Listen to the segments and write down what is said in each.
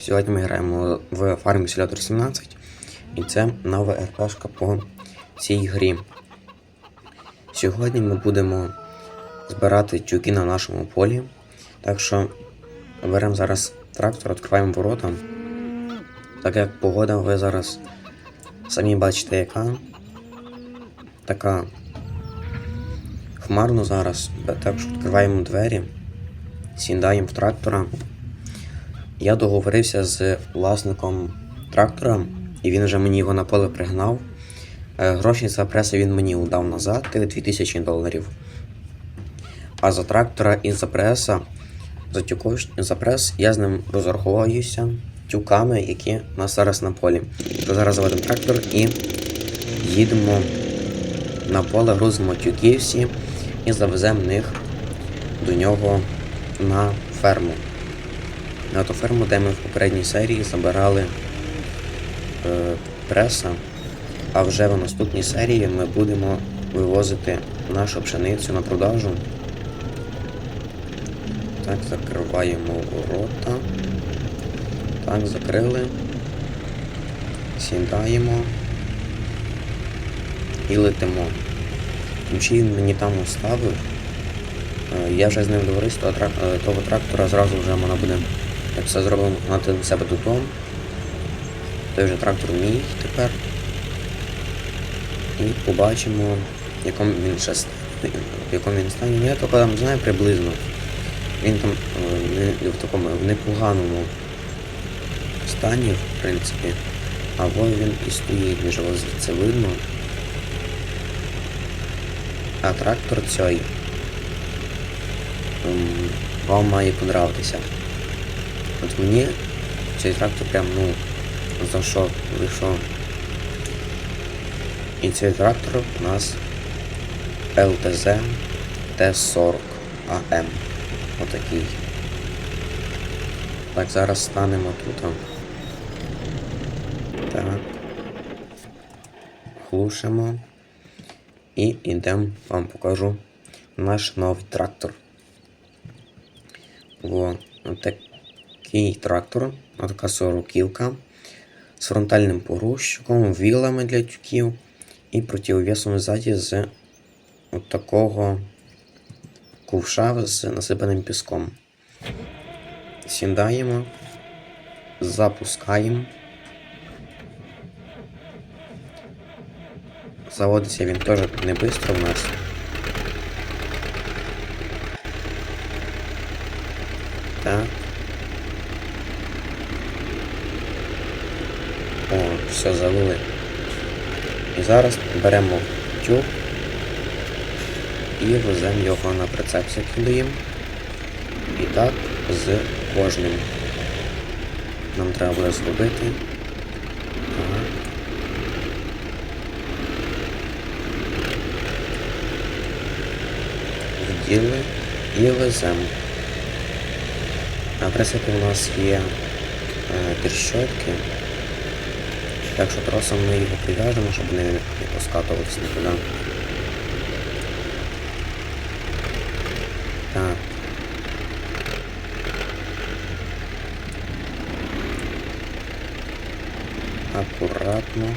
Сьогодні ми граємо в Farming Simulator 17, і це нова РПшка по цій грі. Сьогодні ми будемо збирати тюки на нашому полі. Так що беремо зараз трактор, відкриваємо ворота. Так як погода ви зараз самі бачите, яка така хмарно зараз. Так що відкриваємо двері, сідаємо в трактора. Я договорився з власником трактора, і він вже мені його на поле пригнав. Е, Гроші за преси він мені удав назад, 2000 доларів. А за трактора і за преса, за, тюкош... за прес я з ним розраховуюся тюками, які у нас зараз на полі. То зараз заводимо трактор і їдемо на поле, грузимо тюки всі і завеземо них до нього на ферму на ту ферму, де ми в попередній серії забирали е, преса, а вже в наступній серії ми будемо вивозити нашу пшеницю на продажу. Так, закриваємо ворота. Так, закрили. Сідаємо і летимо. Ключі він мені там оставив. Е, Я вже з ним договорився, е, того трактора зразу вже вона буде як все зробимо мати на себе додому. Той вже трактор мій тепер. І побачимо, в якому він ще. В якому він стані. Я тільки там знаю приблизно. Він там е, не в такому в непоганому стані, в принципі. А вон він і стоїть, вас це видно. А трактор цей ем, вам має понравитися. От мені цей трактор прям, ну, зайшов, вийшов. І цей трактор у нас Т40 АМ. Отакий. Так, зараз станемо тут. Так. Глушимо. І йдемо, вам покажу наш новий трактор. Во, отак такий трактор, така сороківка з фронтальним погрузчиком, вілами для тюків і противовесом ззаді з от такого ковша з насипаним піском. Сідаємо, запускаємо. Заводиться він теж не швидко в нас. Так. О, все завели. І зараз беремо тюк і веземо його на прицеп закидаємо. І так з кожним. Нам треба буде зробити. Так. Вділи і веземо. На прицепі у нас є е, тріщотки. Так що тросом ми його прив'яжемо, щоб не, поскатуватися нікуди. Так. Акуратно.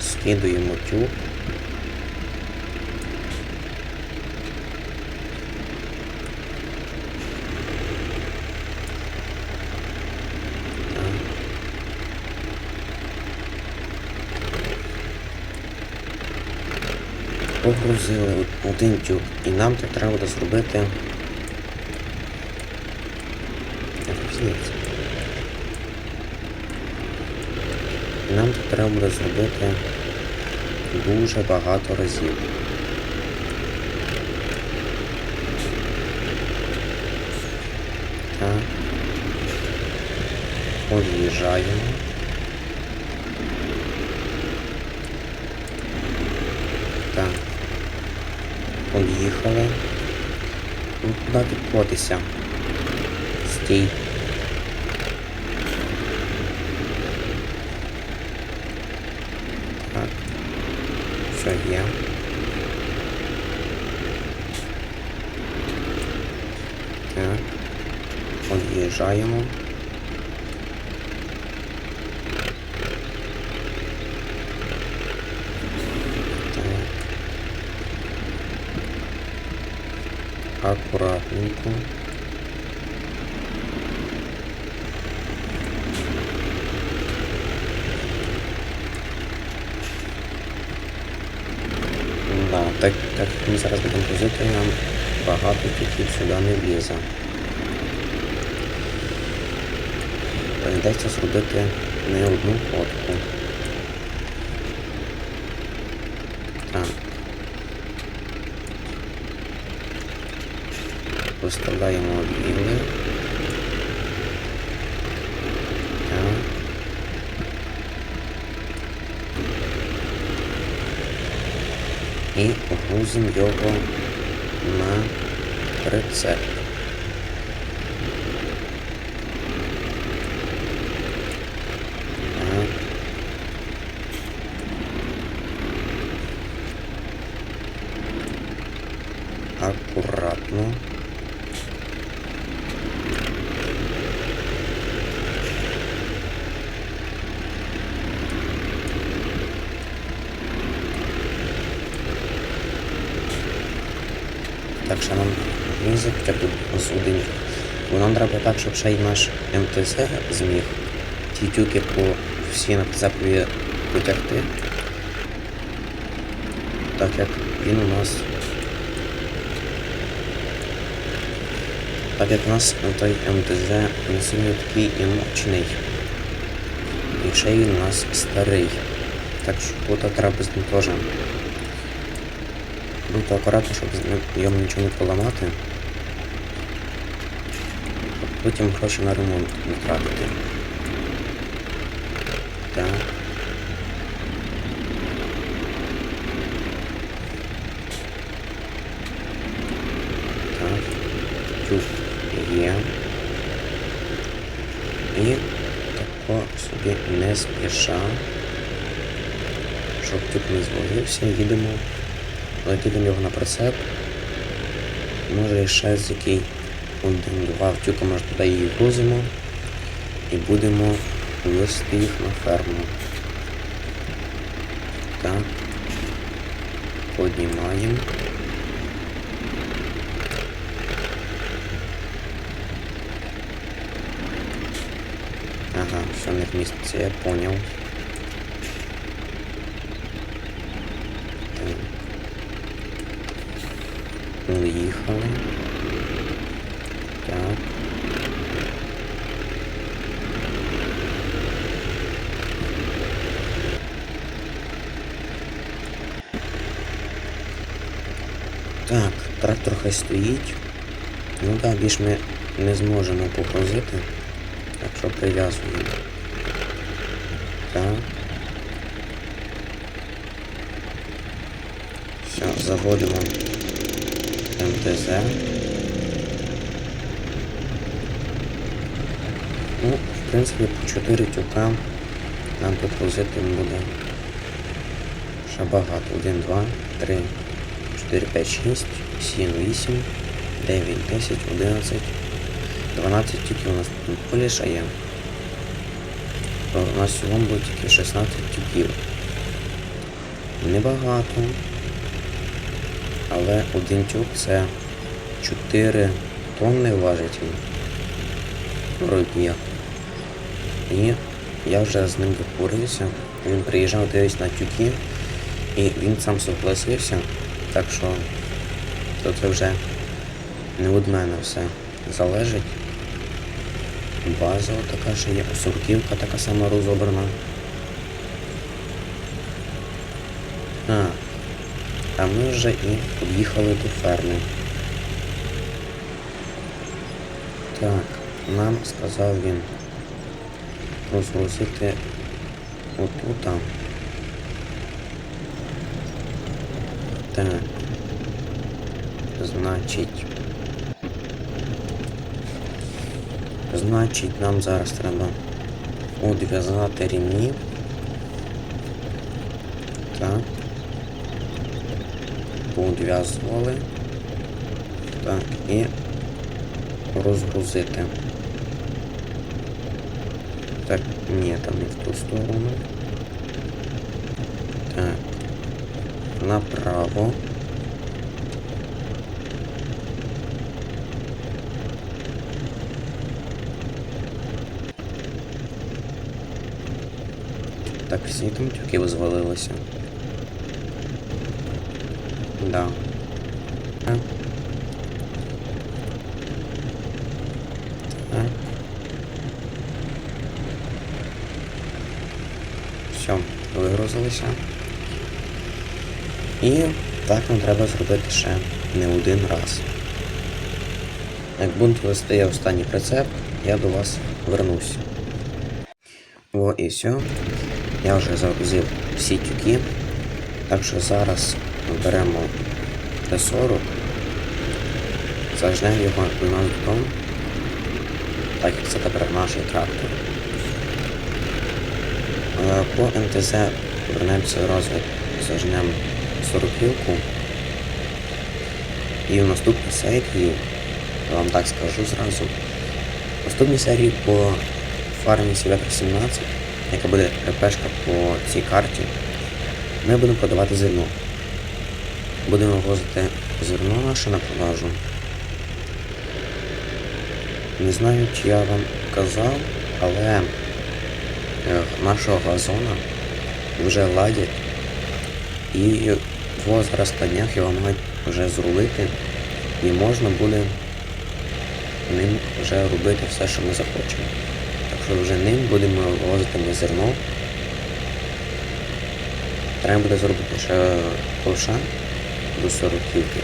Скидуємо тюк. Погрузили один тюк, і нам тут треба буде зробити. Нам тут треба буде зробити дуже багато разів. Так. Об'їжджаємо. Так. Поїхали. Ну, куди ти котися? Стій. Так. Все є. Так. Заїжджаємо. Так. Аккуратненько. Да, так, так як ми зараз будемо возити, нам багато тільки сюди не влізе. Прийдеться зробити не одну фотку. Виставляємо. Так. І грузимо його на прицеп. Так. Аккуратно. Так що нам б з один. Бо нам треба так, щоб ще й наш МТЗ зміг ті тюки по всі на прицепові потягти. Так як він у нас. Так як у нас той МТЗ не сильно такий і мощний. І ще він у нас старий. Так що тут треба з ним теж бути акуратно, щоб йому нічого не поламати. Потім гроші на ремонт не тратити. Так. Так. Є. І тако собі не спіша. Щоб тюк не звалився, їдемо. Накидемо його на прицеп. Може ще з який один-два втюка, може туди її грузимо і будемо вести їх на ферму. Так. Поднімаємо. Ага, все не вміститься, я понял. Так. Уїхали. Так. Так, трактор хай стоїть. Ну так, більш ми не зможемо погрузити. Так що прив'язуємо. Так. Все, заводимо МТЗ. Ну, в принципі, по 4 тюка нам тут возити буде ще багато. 1, 2, 3, 4, 5, 6, 7, 8, 9, 10, 11, 12 тюків у нас тут полі ще є. У нас всього буде тільки 16 тюків. Небагато. Але один тюк це 4 тонни важить він. Вроді як. І я вже з ним договорився. Він приїжджав дивись на тюки і він сам согласився. Так що то це вже не від мене все залежить. База така ще є, сортівка така сама розобрана. А, а ми вже і під'їхали до ферми. Так, нам сказав він розгрузити отута. Так. Значить. Значить, нам зараз треба одв'язати рівні. Так. Поодв'язували. Так, і розгрузити. Так, ні, там не в ту сторону. Так. Направо. Так, всі там тюки звалилися. Да. Все, вигрузилися. І так нам треба зробити ще не один раз. Як буде вести останній прицеп, я до вас вернусь. О, і все. Я вже загрузив всі тюки. Так що зараз беремо Т-40, зажнемо його до так як це тепер наш трактор. Е, По МТЗ повернемося одразу, зажнемо 40-кілку. І в наступній серії, я вам так скажу зразу, в наступній серії по фармі Сіветр 17, яка буде РПшка по цій карті, ми будемо продавати зерно. Будемо возити зерно наше на продажу. Не знаю, чи я вам казав, але е, нашого газона вже ладять і во зараз на днях його мають вже зрулити і можна буде ним вже робити все, що ми захочемо. Так що вже ним будемо возити ми зерно. Треба буде зробити ще ковша до 40 кілки.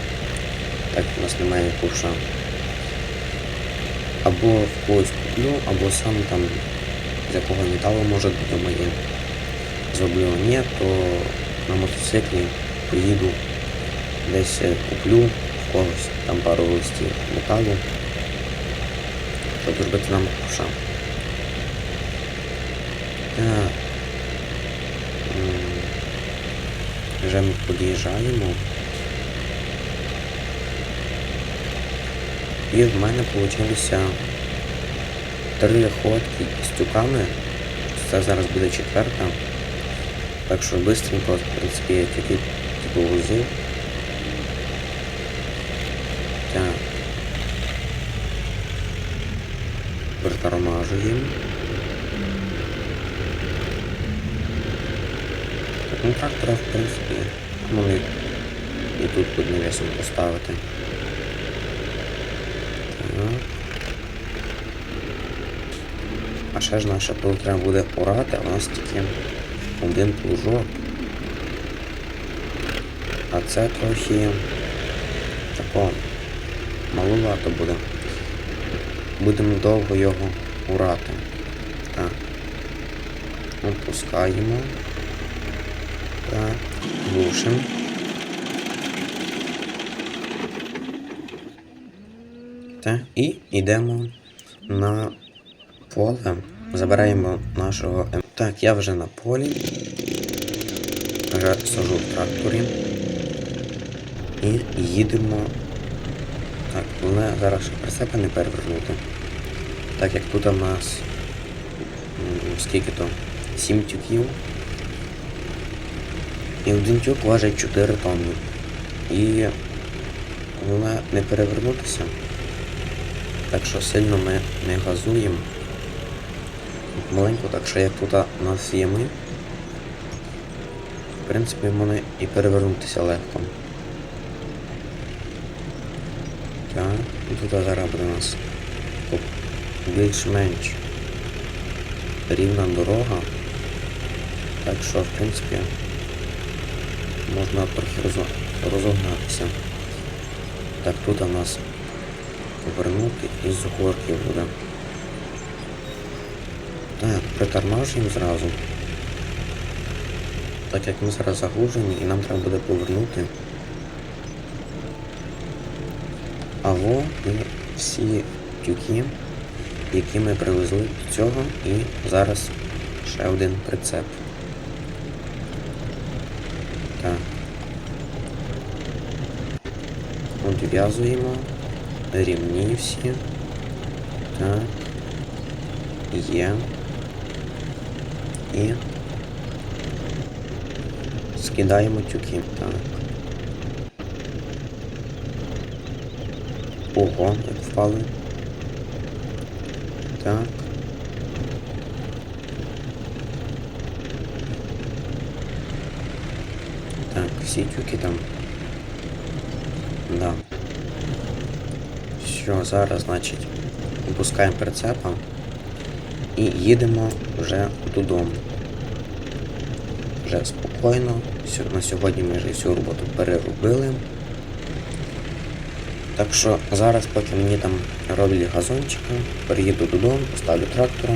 Так у нас немає ковша. Або в когось куплю, або сам там з якого металу може бути моє. Зроблю ні, то на мотоциклі поїду десь куплю в когось там пару листів металу, щоб зробити нам. Так. Вже ми під'їжджаємо. І в мене вийшло три ходки з тюками. Це зараз буде четверта. Так що швидко, в принципі, я тільки типу возив. Так. Притормажуємо. Так, ну в принципі, могли і тут під навісом поставити. А ще ж наше поле треба буде орати, а у нас тільки один плужок. А це трохи тако маловато буде. Будемо довго його урати. Так. Опускаємо. Так. Глушимо. Так, і йдемо на поле. Забираємо нашого М. Так, я вже на полі. Вже сажу в тракторі. І їдемо. Так, головне зараз ще не перевернути. Так як тут у нас скільки то? 7 тюків. І один тюк важить 4 тонни. І головне не перевернутися. Так що сильно ми не газуємо. Маленько, так що як тут у нас є ми, в принципі, можна і перевернутися легко. Так, і тут зараз у нас більш-менш рівна дорога. Так що, в принципі, можна трохи розогнатися. Так, тут у нас повернути і з горки буде. Так, притормажуємо зразу. Так як ми зараз загружені і нам треба буде повернути. А во і всі тюки, які ми привезли до цього, і зараз ще один прицеп. Так. Одв'язуємо. Рівні всі. Так. Є. І скидаємо тюки. Так. Ого, як впали. Так. Так, всі тюки там. Да. Що, зараз, значить, опускаємо прицепа і їдемо вже додому. Вже спокійно. На сьогодні ми вже всю роботу переробили. Так що зараз, поки мені там роблять газончика, переїду додому, поставлю трактора.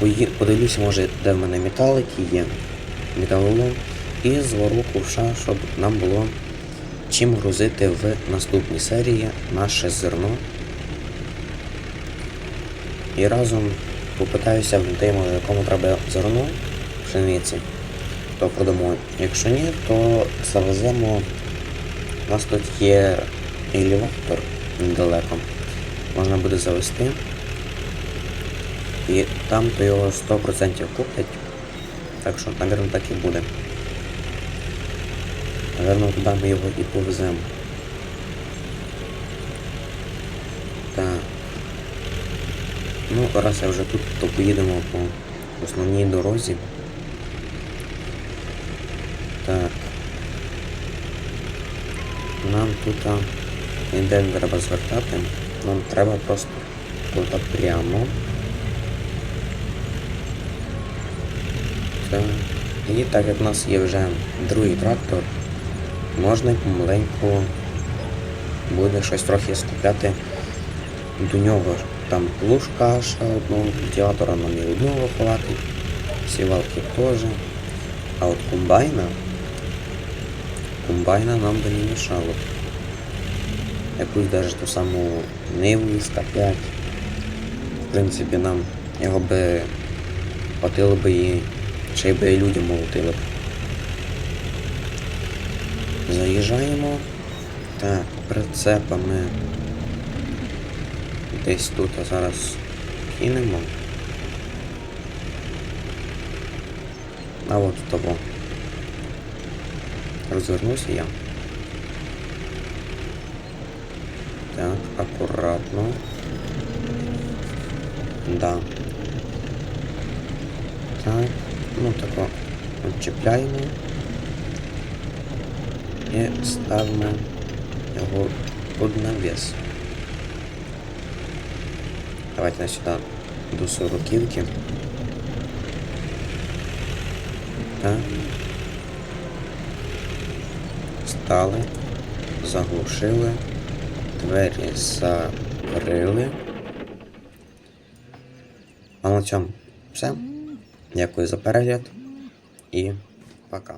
Пої- Подивлюся, може, де в мене металики є, металолом, і звару ковша, щоб нам було чим грузити в наступній серії наше зерно. І разом попитаюся в може, якому треба зерно пшениці, то продамо. Якщо ні, то завеземо. У нас тут є елеватор недалеко. Можна буде завести. І там то його 100% куплять. Так що, напевно, так і буде. Наверно, туди ми його і повеземо. Так. Ну, раз я вже тут, то поїдемо по основній дорозі. Так. Нам тут ніде не треба звертати. Нам треба просто тут прямо. Так. І так як в нас є вже другий трактор, можна помаленьку буде щось трохи скупляти до нього. Там плужка ще одного, вентилятора нам і одного хватить, сівалки теж. А от комбайна, комбайна нам би не мішало. Якусь навіть ту саму ниву із К5. В принципі, нам його би хватило би і ще й би і людям молотили б. Заїжджаємо. Так, прицепами. Десь тут а зараз кинемо. А от того. Розвернуся я. Так, акуратно. Да. Так, ну тако відчіпляємо і ставимо його під навіс. Давайте на сюди до сороківки. Так. Стали, заглушили, двері закрили. А на цьому все. Дякую за перегляд і пока.